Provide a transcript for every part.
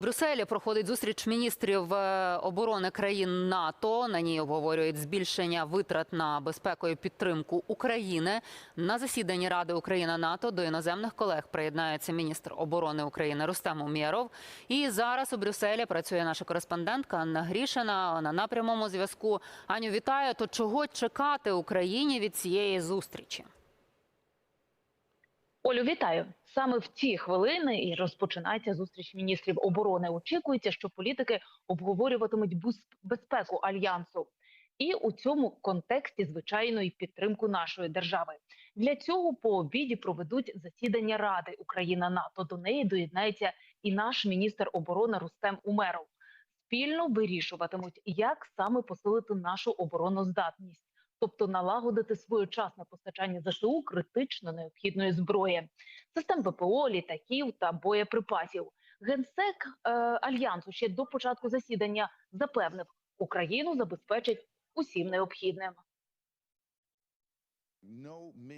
В Брюсселі проходить зустріч міністрів е, оборони країн НАТО. На ній обговорюють збільшення витрат на безпеку і підтримку України. На засіданні Ради Україна НАТО до іноземних колег приєднається міністр оборони України Рустем Умєров. І зараз у Брюсселі працює наша кореспондентка Анна Грішина на напрямому зв'язку. Аню, вітаю. То чого чекати Україні від цієї зустрічі? Олю, вітаю саме в ці хвилини і розпочинається зустріч міністрів оборони. Очікується, що політики обговорюватимуть безпеку альянсу, і у цьому контексті звичайно і підтримку нашої держави. Для цього по обіді проведуть засідання Ради Україна НАТО. До неї доєднається і наш міністр оборони Рустем Умеров. Спільно вирішуватимуть, як саме посилити нашу обороноздатність тобто налагодити своєчасне постачання ЗСУ критично необхідної зброї, систем ППО, літаків та боєприпасів. Генсек е, альянсу ще до початку засідання запевнив, Україну забезпечить усім необхідним.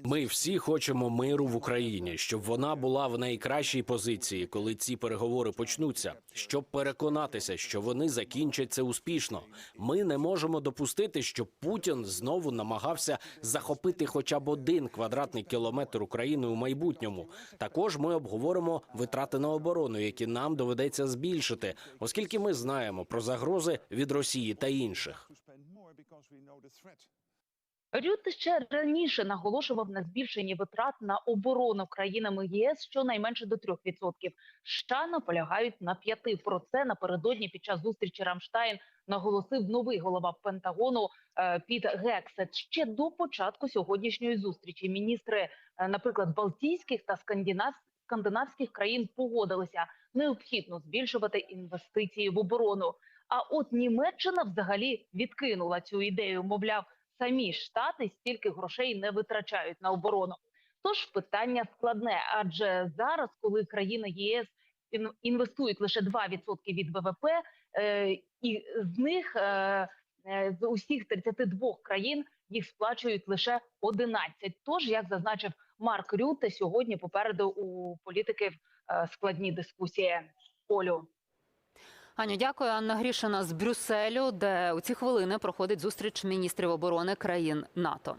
Ми всі хочемо миру в Україні, щоб вона була в найкращій позиції, коли ці переговори почнуться, щоб переконатися, що вони закінчаться успішно. Ми не можемо допустити, щоб Путін знову намагався захопити хоча б один квадратний кілометр України у майбутньому. Також ми обговоримо витрати на оборону, які нам доведеться збільшити, оскільки ми знаємо про загрози від Росії та інших. Рютте ще раніше наголошував на збільшенні витрат на оборону країнами ЄС щонайменше до 3%. США наполягають на 5%. Про це напередодні під час зустрічі Рамштайн наголосив новий голова Пентагону е, Піт Гексет. Ще до початку сьогоднішньої зустрічі міністри, е, наприклад, Балтійських та Скандинав... скандинавських країн погодилися необхідно збільшувати інвестиції в оборону. А от Німеччина взагалі відкинула цю ідею, мовляв самі штати стільки грошей не витрачають на оборону. Тож питання складне, адже зараз, коли країни ЄС ін- інвестують лише 2% від ВВП, е, і з них е, е, з усіх 32 країн їх сплачують лише 11. Тож, як зазначив Марк Рюте, сьогодні попереду у політиків складні дискусії. Олю. Аню, дякую. Анна Грішина з Брюсселю, де у ці хвилини проходить зустріч міністрів оборони країн НАТО.